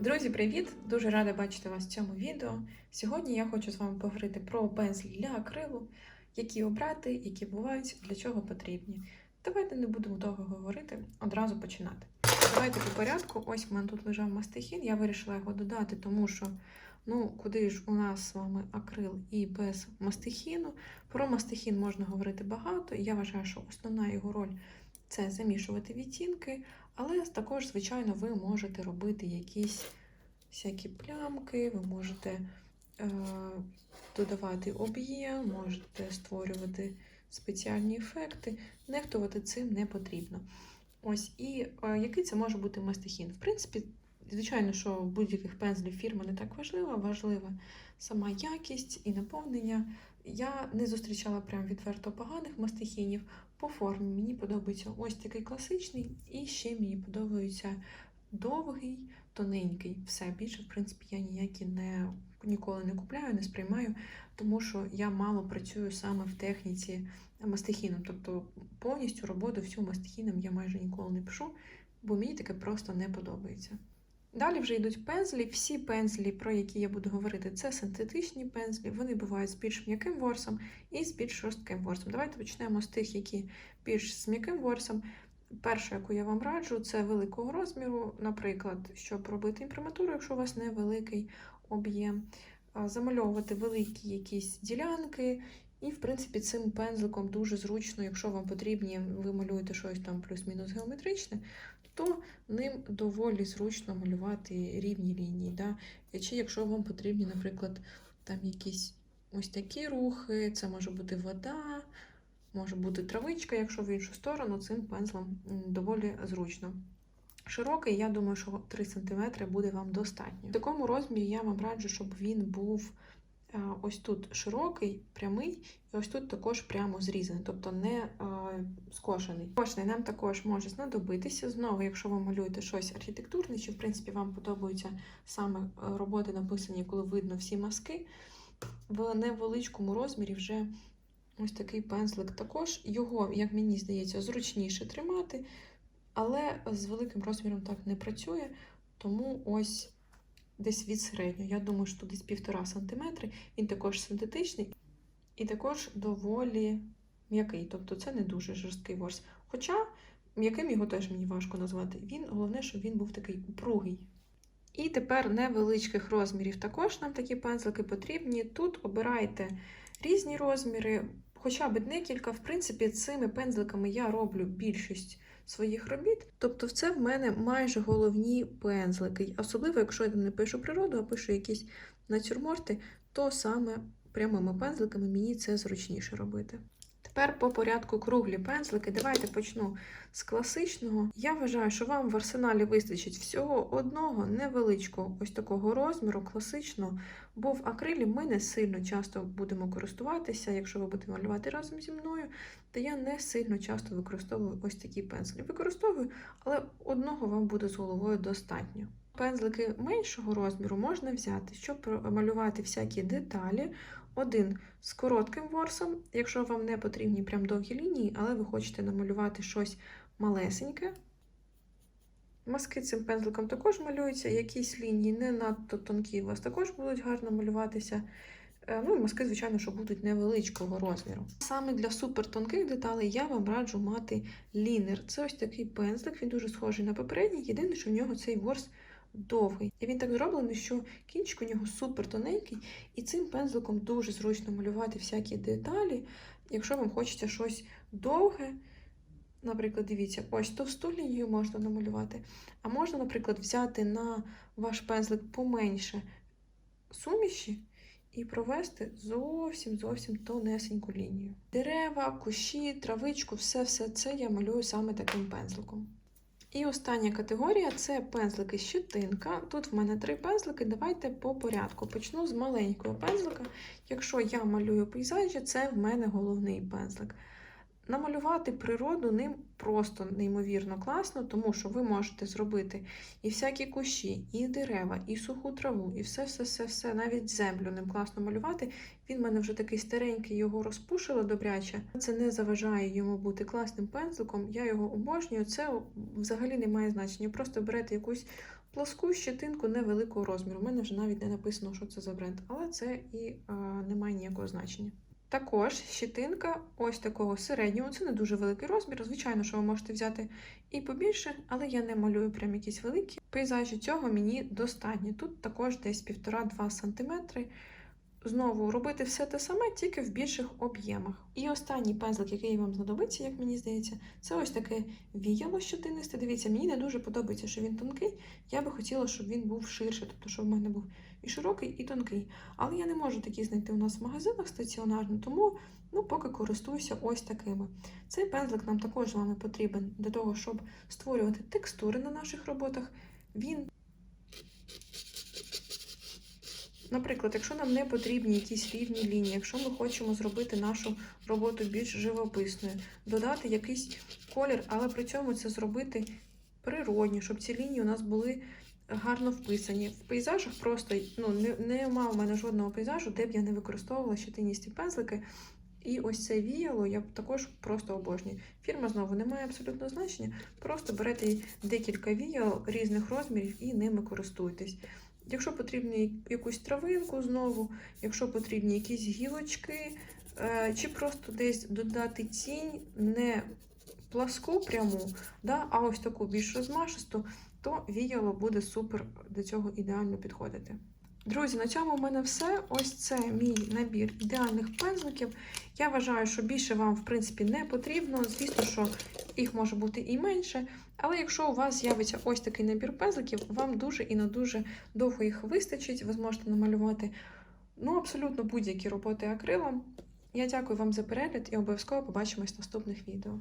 Друзі, привіт! Дуже рада бачити вас в цьому відео. Сьогодні я хочу з вами поговорити про пензлі для акрилу, які обрати, які бувають, для чого потрібні. Давайте не будемо довго говорити, одразу починати. Давайте по порядку. Ось в мене тут лежав мастихін, я вирішила його додати, тому що ну, куди ж у нас з вами акрил і без мастихіну. Про мастихін можна говорити багато, і я вважаю, що основна його роль це замішувати відтінки. Але також, звичайно, ви можете робити якісь всякі плямки, ви можете е, додавати об'єм, можете створювати спеціальні ефекти. Нехтувати цим не потрібно. Ось, і е, який це може бути мастихін? В принципі, звичайно, що в будь-яких пензлів фірма не так важлива, важлива сама якість і наповнення. Я не зустрічала прям відверто поганих мастихінів. По формі мені подобається ось такий класичний, і ще мені подобається довгий, тоненький. Все більше, в принципі, я ніякі не ніколи не купляю, не сприймаю, тому що я мало працюю саме в техніці мастихіном. Тобто повністю роботу всю мастихіном я майже ніколи не пишу, бо мені таке просто не подобається. Далі вже йдуть пензлі. Всі пензлі, про які я буду говорити, це синтетичні пензлі. Вони бувають з більш м'яким ворсом і з більш жорстким ворсом. Давайте почнемо з тих, які більш з м'яким ворсом. Перша, яку я вам раджу, це великого розміру, наприклад, щоб робити імприматуру, якщо у вас невеликий об'єм, замальовувати великі якісь ділянки. І, в принципі, цим пензликом дуже зручно, якщо вам потрібні, ви малюєте щось там плюс-мінус геометричне, то ним доволі зручно малювати рівні лінії. Да? Чи якщо вам потрібні, наприклад, там якісь ось такі рухи, це може бути вода, може бути травичка, якщо в іншу сторону, цим пензлем доволі зручно. Широкий, я думаю, що 3 см буде вам достатньо. В такому розмірі я вам раджу, щоб він був ось тут широкий, прямий, і ось тут також прямо зрізаний, тобто не скошений. Кошний нам також може знадобитися. Знову, якщо ви малюєте щось архітектурне, чи в принципі вам подобаються саме е, роботи, написані, коли видно всі маски, в невеличкому розмірі вже ось такий пензлик. Також його, як мені здається, зручніше тримати, але з великим розміром так не працює, тому ось десь від середнього. Я думаю, що десь півтора сантиметри. Він також синтетичний і також доволі м'який. Тобто це не дуже жорсткий ворс. Хоча м'яким його теж мені важко назвати. Він, головне, щоб він був такий упругий. І тепер невеличких розмірів також нам такі пензлики потрібні. Тут обирайте різні розміри, хоча б декілька. В принципі, цими пензликами я роблю більшість своїх робіт. Тобто, це в мене майже головні пензлики. Особливо, якщо я не пишу природу, а пишу якісь натюрморти, то саме прямими пензликами мені це зручніше робити. Тепер по порядку круглі пензлики. Давайте почну з класичного. Я вважаю, що вам в арсеналі вистачить всього одного невеличкого ось такого розміру, класичного, бо в акрилі ми не сильно часто будемо користуватися, якщо ви будете малювати разом зі мною, то я не сильно часто використовую ось такі пензлі. Використовую, але одного вам буде з головою достатньо. Пензлики меншого розміру можна взяти, щоб малювати всякі деталі. Один з коротким ворсом, якщо вам не потрібні прям довгі лінії, але ви хочете намалювати щось малесеньке. Маски цим пензликом також малюються, якісь лінії не надто тонкі, у вас також будуть гарно малюватися. Ну і маски, звичайно, що будуть невеличкого розміру. Саме для супертонких деталей я вам раджу мати лінер. Це ось такий пензлик, він дуже схожий на попередній, єдине, що в нього цей ворс довгий. І він так зроблений, що кінчик у нього супер тоненький, і цим пензликом дуже зручно малювати всякі деталі. Якщо вам хочеться щось довге, наприклад, дивіться, ось товсту лінію можна намалювати. А можна, наприклад, взяти на ваш пензлик поменше суміші. І провести зовсім зовсім тонесеньку лінію. Дерева, кущі, травичку, все-все це я малюю саме таким пензликом. І остання категорія це пензлики щетинка. Тут в мене три пензлики. Давайте по порядку. Почну з маленького пензлика. Якщо я малюю пейзажі, це в мене головний пензлик. Намалювати природу ним просто неймовірно класно, тому що ви можете зробити і всякі кущі, і дерева, і суху траву, і все, все, все, все, навіть землю ним класно малювати. Він в мене вже такий старенький, його розпушило добряче. Це не заважає йому бути класним пензликом. Я його обожнюю. Це взагалі не має значення. Просто берете якусь плоску щетинку невеликого розміру. У мене вже навіть не написано, що це за бренд, але це і а, не має ніякого значення. Також щетинка ось такого середнього, це не дуже великий розмір. Звичайно, що ви можете взяти і побільше, але я не малюю прям якісь великі. Пейзажі цього мені достатньо. Тут також десь 1,5-2 см. Знову робити все те саме, тільки в більших об'ємах. І останній пензлик, який вам знадобиться, як мені здається, це ось таке віяло щетинисте. Дивіться, мені не дуже подобається, що він тонкий. Я би хотіла, щоб він був ширше, тобто, щоб в мене був і широкий, і тонкий. Але я не можу такі знайти у нас в магазинах стаціонарно, тому ну, поки користуюся ось такими. Цей пензлик нам також з вами потрібен для того, щоб створювати текстури на наших роботах. Він Наприклад, якщо нам не потрібні якісь рівні лінії, якщо ми хочемо зробити нашу роботу більш живописною, додати якийсь колір, але при цьому це зробити природні, щоб ці лінії у нас були гарно вписані. В пейзажах просто ну, не, нема у мене жодного пейзажу, де б я не використовувала щетиністі пензлики. І ось це віяло я також просто обожнюю. Фірма знову не має абсолютно значення. Просто берете декілька віял різних розмірів і ними користуйтесь. Якщо потрібні якусь травинку знову, якщо потрібні якісь гілочки, е, чи просто десь додати тінь, не пласку пряму, да, а ось таку більш розмашисту, то віяло буде супер до цього ідеально підходити. Друзі, на цьому в мене все. Ось це мій набір ідеальних пензликів. Я вважаю, що більше вам, в принципі, не потрібно. Звісно, що їх може бути і менше. Але якщо у вас з'явиться ось такий набір пензликів, вам дуже і не дуже довго їх вистачить. Ви зможете намалювати ну, абсолютно будь-які роботи акрилом. Я дякую вам за перегляд і обов'язково побачимось в наступних відео.